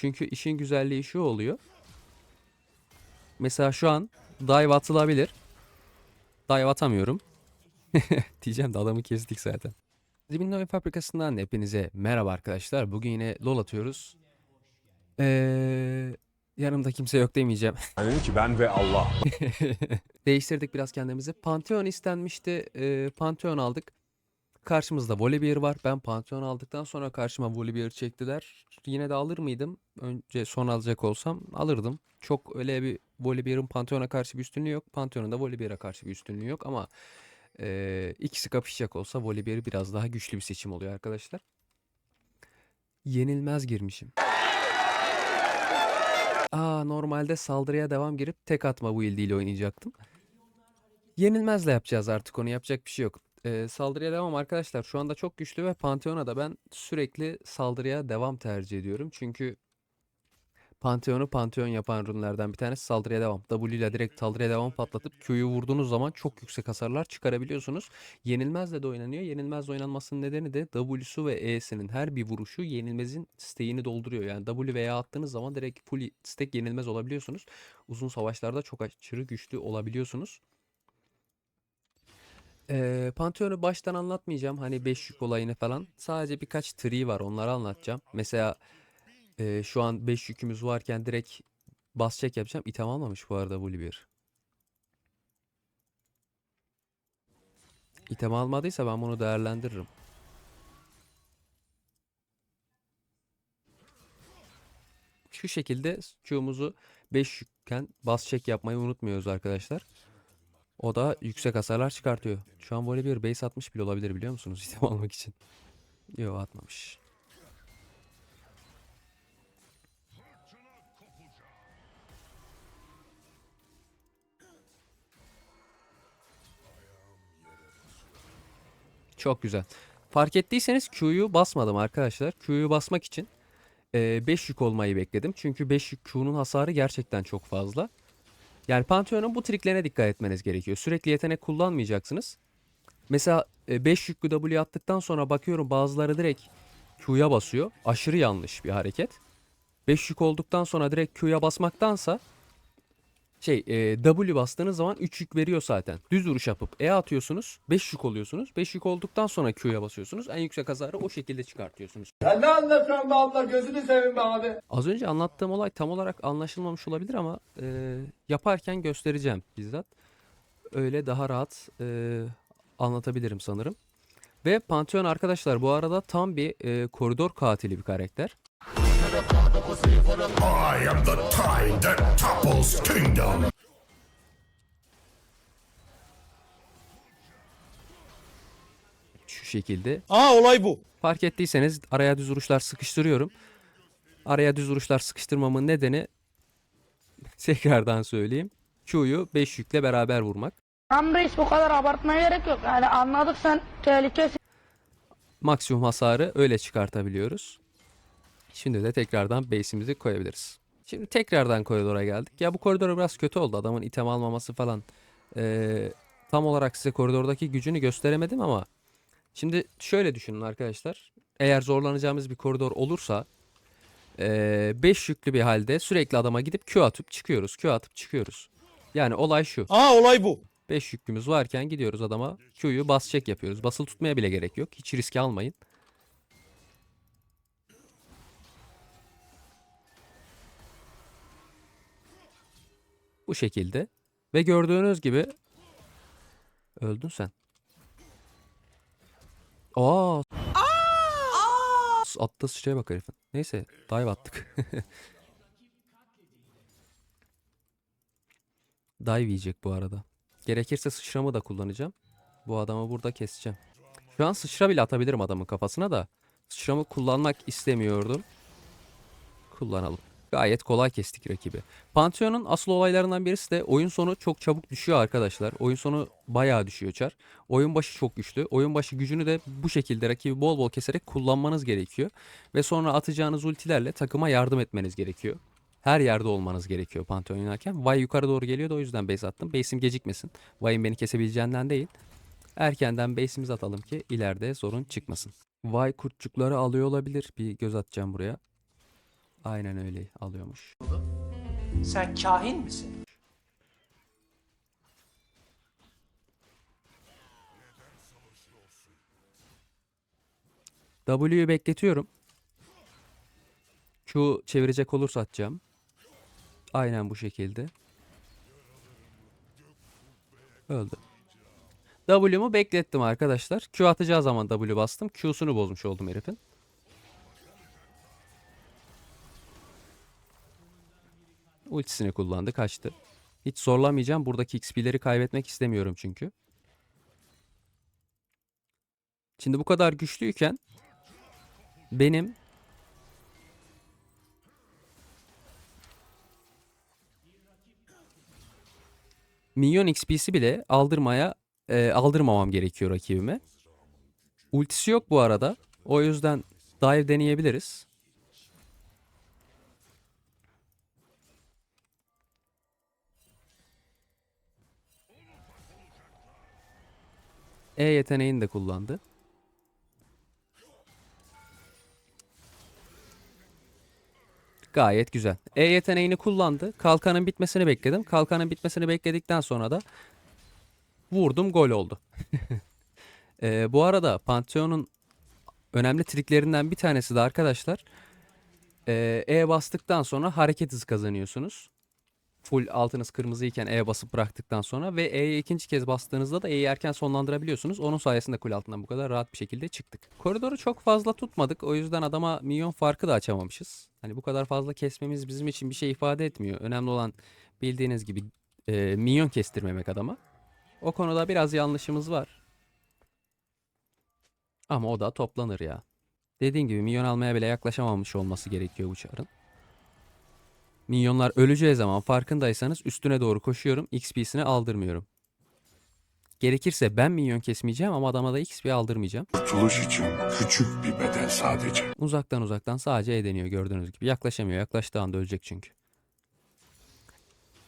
Çünkü işin güzelliği şu oluyor. Mesela şu an dive atılabilir. Dive atamıyorum. Diyeceğim de adamı kestik zaten. Zimin Oyun Fabrikası'ndan hepinize merhaba arkadaşlar. Bugün yine LoL atıyoruz. Ee, yanımda kimse yok demeyeceğim. Dedim ki ben ve Allah. Değiştirdik biraz kendimizi. Pantheon istenmişti. Ee, Pantheon aldık. Karşımızda Volibear var. Ben Pantheon aldıktan sonra karşıma Volibear çektiler. Yine de alır mıydım? Önce son alacak olsam alırdım. Çok öyle bir Volibear'ın Pantheon'a karşı bir üstünlüğü yok. Pantheon'un da Volibear'a karşı bir üstünlüğü yok ama ee, ikisi kapışacak olsa Volibear biraz daha güçlü bir seçim oluyor arkadaşlar. Yenilmez girmişim. Aa normalde saldırıya devam girip tek atma bu ile oynayacaktım. Yenilmezle yapacağız artık onu yapacak bir şey yok. Ee, saldırıya devam arkadaşlar şu anda çok güçlü ve Pantheon'a da ben sürekli saldırıya devam tercih ediyorum. Çünkü Pantheon'u Pantheon yapan runlerden bir tanesi saldırıya devam. W ile direkt saldırıya devam patlatıp Q'yu vurduğunuz zaman çok yüksek hasarlar çıkarabiliyorsunuz. Yenilmezle de oynanıyor. Yenilmezle oynanmasının nedeni de W'su ve E'sinin her bir vuruşu yenilmezin stack'ini dolduruyor. Yani W veya attığınız zaman direkt full stack yenilmez olabiliyorsunuz. Uzun savaşlarda çok aşırı güçlü olabiliyorsunuz. Ee, Pantheon'u baştan anlatmayacağım. Hani 5 yük olayını falan. Sadece birkaç tree var. Onları anlatacağım. Mesela e, şu an 5 yükümüz varken direkt bas check yapacağım. İtem almamış bu arada Volibear. İtem almadıysa ben bunu değerlendiririm. Şu şekilde Q'muzu 5 yükken bas check yapmayı unutmuyoruz arkadaşlar. O da yüksek hasarlar çıkartıyor. Şu an Volibear base atmış bile olabilir biliyor musunuz item almak için. Yok atmamış. Çok güzel. Fark ettiyseniz Q'yu basmadım arkadaşlar. Q'yu basmak için 5 yük olmayı bekledim. Çünkü 5 yük Q'nun hasarı gerçekten çok fazla. Yani Pantheon'un bu triklerine dikkat etmeniz gerekiyor. Sürekli yetenek kullanmayacaksınız. Mesela 5 yüklü W attıktan sonra bakıyorum bazıları direkt Q'ya basıyor. Aşırı yanlış bir hareket. 5 yük olduktan sonra direkt Q'ya basmaktansa şey e, W bastığınız zaman 3 yük veriyor zaten. Düz vuruş yapıp E atıyorsunuz. 5 yük oluyorsunuz. 5 yük olduktan sonra Q'ya basıyorsunuz. En yüksek hasarı o şekilde çıkartıyorsunuz. Sen ne anlatıyorsun be abla gözünü seveyim be abi. Az önce anlattığım olay tam olarak anlaşılmamış olabilir ama e, yaparken göstereceğim bizzat. Öyle daha rahat e, anlatabilirim sanırım. Ve Pantheon arkadaşlar bu arada tam bir e, koridor katili bir karakter. I am the tide that topples kingdom. Şu şekilde. Aa olay bu. Fark ettiyseniz araya düz vuruşlar sıkıştırıyorum. Araya düz vuruşlar sıkıştırmamın nedeni tekrardan söyleyeyim. Q'yu 5 yükle beraber vurmak. Tam reis bu kadar abartmaya gerek yok. Yani anladık sen tehlikesin. maksimum hasarı öyle çıkartabiliyoruz. Şimdi de tekrardan base'imizi koyabiliriz. Şimdi tekrardan koridora geldik. Ya bu koridor biraz kötü oldu. Adamın item almaması falan. Ee, tam olarak size koridordaki gücünü gösteremedim ama şimdi şöyle düşünün arkadaşlar. Eğer zorlanacağımız bir koridor olursa 5 yüklü bir halde sürekli adama gidip Q atıp çıkıyoruz. Q atıp çıkıyoruz. Yani olay şu. Aa olay bu. 5 yükümüz varken gidiyoruz adama Q'yu bas check yapıyoruz. Basılı tutmaya bile gerek yok. Hiç riske almayın. Bu şekilde. Ve gördüğünüz gibi öldün sen. Aa. Attığı sıçraya bak herifin. Neyse dive attık. Dive yiyecek bu arada. Gerekirse sıçramı da kullanacağım. Bu adamı burada keseceğim. Şu an sıçra bile atabilirim adamın kafasına da. Sıçramı kullanmak istemiyordum. Kullanalım. Gayet kolay kestik rakibi. Pantheon'un asıl olaylarından birisi de oyun sonu çok çabuk düşüyor arkadaşlar. Oyun sonu bayağı düşüyor çar. Oyun başı çok güçlü. Oyun başı gücünü de bu şekilde rakibi bol bol keserek kullanmanız gerekiyor. Ve sonra atacağınız ultilerle takıma yardım etmeniz gerekiyor. Her yerde olmanız gerekiyor Pantheon oynarken. Vay yukarı doğru geliyor da o yüzden base attım. Base'im gecikmesin. Vay'ın beni kesebileceğinden değil. Erkenden base'imizi atalım ki ileride sorun çıkmasın. Vay kurtçukları alıyor olabilir. Bir göz atacağım buraya. Aynen öyle alıyormuş. Sen kahin misin? W'yu bekletiyorum. Q çevirecek olursa atacağım. Aynen bu şekilde. Öldü. W'mu beklettim arkadaşlar. Q atacağı zaman W bastım. Q'sunu bozmuş oldum herifin. Ultisini kullandı kaçtı. Hiç zorlamayacağım. Buradaki XP'leri kaybetmek istemiyorum çünkü. Şimdi bu kadar güçlüyken benim Minyon XP'si bile aldırmaya e, aldırmamam gerekiyor rakibime. Ultisi yok bu arada. O yüzden dive deneyebiliriz. E yeteneğini de kullandı. Gayet güzel. E yeteneğini kullandı. Kalkanın bitmesini bekledim. Kalkanın bitmesini bekledikten sonra da vurdum gol oldu. Ee, bu arada Pantheon'un önemli triklerinden bir tanesi de arkadaşlar ee, E bastıktan sonra hareket hızı kazanıyorsunuz. Full altınız kırmızıyken E basıp bıraktıktan sonra ve E'ye ikinci kez bastığınızda da E'yi erken sonlandırabiliyorsunuz. Onun sayesinde kul altından bu kadar rahat bir şekilde çıktık. Koridoru çok fazla tutmadık. O yüzden adama milyon farkı da açamamışız. Hani bu kadar fazla kesmemiz bizim için bir şey ifade etmiyor. Önemli olan bildiğiniz gibi e, minyon kestirmemek adama. O konuda biraz yanlışımız var. Ama o da toplanır ya. Dediğim gibi minyon almaya bile yaklaşamamış olması gerekiyor bu çarın. Minyonlar öleceği zaman farkındaysanız üstüne doğru koşuyorum. XP'sini aldırmıyorum. Gerekirse ben minyon kesmeyeceğim ama adama da XP aldırmayacağım. Kurtuluş için küçük bir bedel sadece. Uzaktan uzaktan sadece E deniyor gördüğünüz gibi. Yaklaşamıyor. Yaklaştığı anda ölecek çünkü.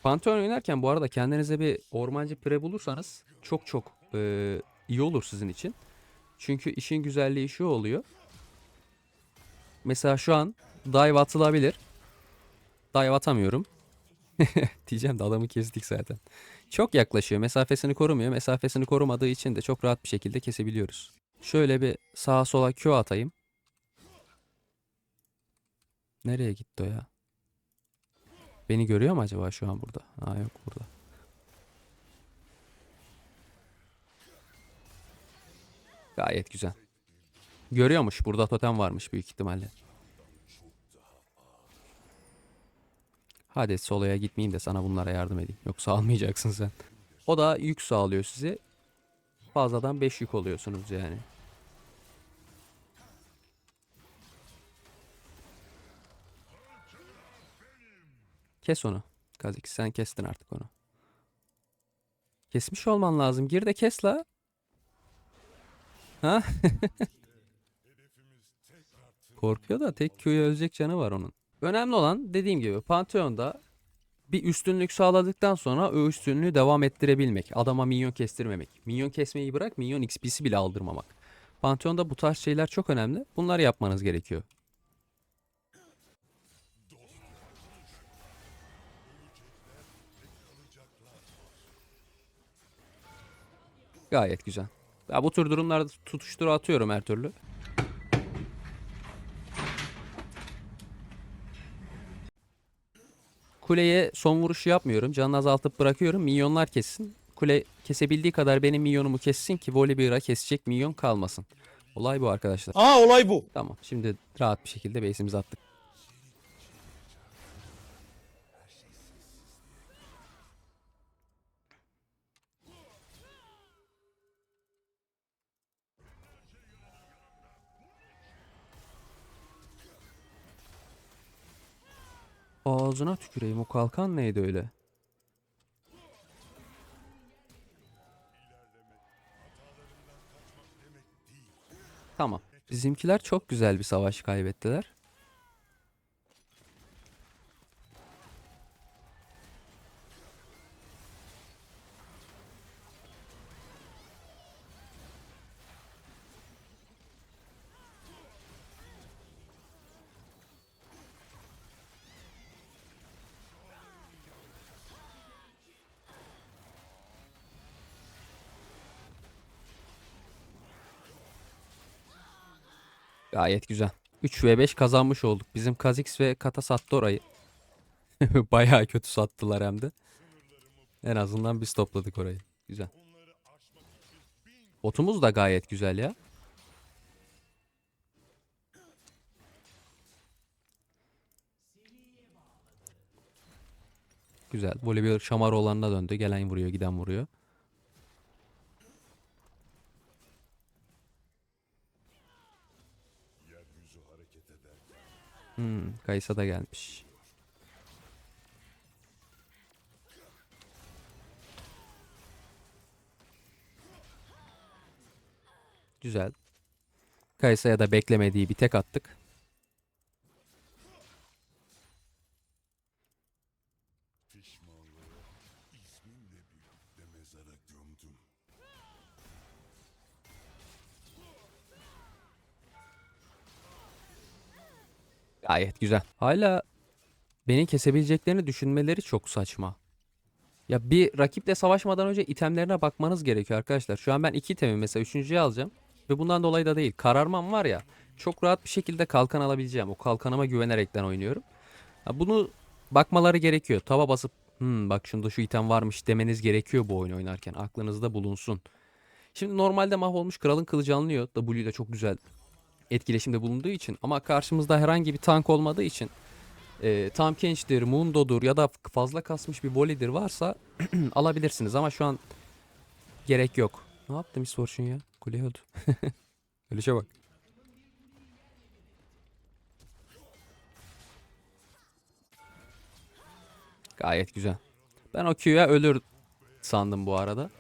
Pantheon oynarken bu arada kendinize bir ormancı pre bulursanız çok çok e, iyi olur sizin için. Çünkü işin güzelliği şu oluyor. Mesela şu an dive atılabilir. Dive atamıyorum. Diyeceğim de adamı kestik zaten. Çok yaklaşıyor. Mesafesini korumuyor. Mesafesini korumadığı için de çok rahat bir şekilde kesebiliyoruz. Şöyle bir sağa sola Q atayım. Nereye gitti o ya? Beni görüyor mu acaba şu an burada? Ha yok burada. Gayet güzel. Görüyormuş. Burada totem varmış büyük ihtimalle. Hadi soloya gitmeyeyim de sana bunlara yardım edeyim. Yoksa almayacaksın sen. O da yük sağlıyor size. Fazladan 5 yük oluyorsunuz yani. Kes onu. Kazik sen kestin artık onu. Kesmiş olman lazım. Gir de kes la. Ha? Korkuyor da tek Q'ya ölecek canı var onun. Önemli olan dediğim gibi Pantheon'da bir üstünlük sağladıktan sonra o üstünlüğü devam ettirebilmek. Adama minyon kestirmemek. Minyon kesmeyi bırak minyon XP'si bile aldırmamak. Pantheon'da bu tarz şeyler çok önemli. Bunları yapmanız gerekiyor. Gayet güzel. Ya bu tür durumlarda tutuşturu atıyorum her türlü. Kuleye son vuruşu yapmıyorum. Canını azaltıp bırakıyorum. Minyonlar kessin. Kule kesebildiği kadar benim minyonumu kessin ki Volibear'a kesecek minyon kalmasın. Olay bu arkadaşlar. Aa olay bu. Tamam. Şimdi rahat bir şekilde base'imizi attık. Ağzına tüküreyim o kalkan neydi öyle? Tamam. Bizimkiler çok güzel bir savaş kaybettiler. Gayet güzel. 3 ve 5 kazanmış olduk. Bizim Kha'Zix ve Kata sattı orayı. Bayağı kötü sattılar hem de. En azından biz topladık orayı. Güzel. Botumuz da gayet güzel ya. Güzel. Voleybol şamar olanına döndü. Gelen vuruyor, giden vuruyor. Hmm, Kaysa da gelmiş. Güzel. Kaysa'ya da beklemediği bir tek attık. Gayet güzel. Hala beni kesebileceklerini düşünmeleri çok saçma. Ya bir rakiple savaşmadan önce itemlerine bakmanız gerekiyor arkadaşlar. Şu an ben iki itemi mesela üçüncüyü alacağım. Ve bundan dolayı da değil. Kararmam var ya. Çok rahat bir şekilde kalkan alabileceğim. O kalkanıma güvenerekten oynuyorum. Ya bunu bakmaları gerekiyor. Tava basıp hmm, bak şunda şu item varmış demeniz gerekiyor bu oyun oynarken. Aklınızda bulunsun. Şimdi normalde mahvolmuş kralın kılıcı alınıyor. W ile çok güzel etkileşimde bulunduğu için. Ama karşımızda herhangi bir tank olmadığı için e, Tam Kench'tir, Mundo'dur ya da fazla kasmış bir volley'dir varsa alabilirsiniz. Ama şu an gerek yok. Ne yaptım Fortune ya? Kule öldü. Ölüşe bak. Gayet güzel. Ben o Q'ya ölür sandım bu arada.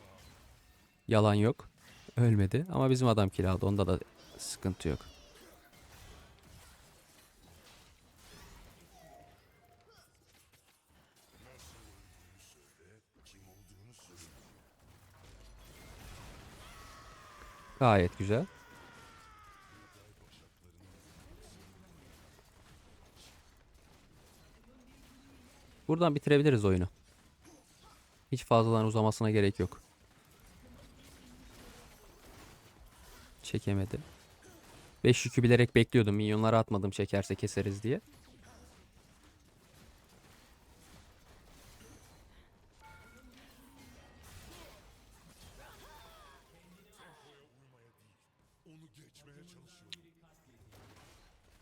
Yalan yok. Ölmedi ama bizim adam kill aldı. Onda da sıkıntı yok. Gayet güzel. Buradan bitirebiliriz oyunu. Hiç fazladan uzamasına gerek yok. Çekemedi. 5 yükü bilerek bekliyordum. Minyonları atmadım çekerse keseriz diye.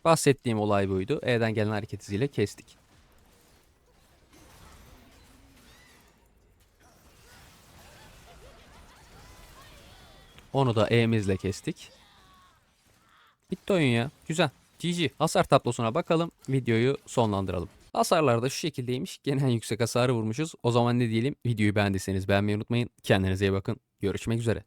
Bahsettiğim olay buydu. E'den gelen hareket iziyle kestik. Onu da E'mizle kestik. Bitti oyun ya. Güzel. GG. Hasar tablosuna bakalım. Videoyu sonlandıralım. Hasarlar da şu şekildeymiş. Gene en yüksek hasarı vurmuşuz. O zaman ne diyelim? Videoyu beğendiyseniz beğenmeyi unutmayın. Kendinize iyi bakın. Görüşmek üzere.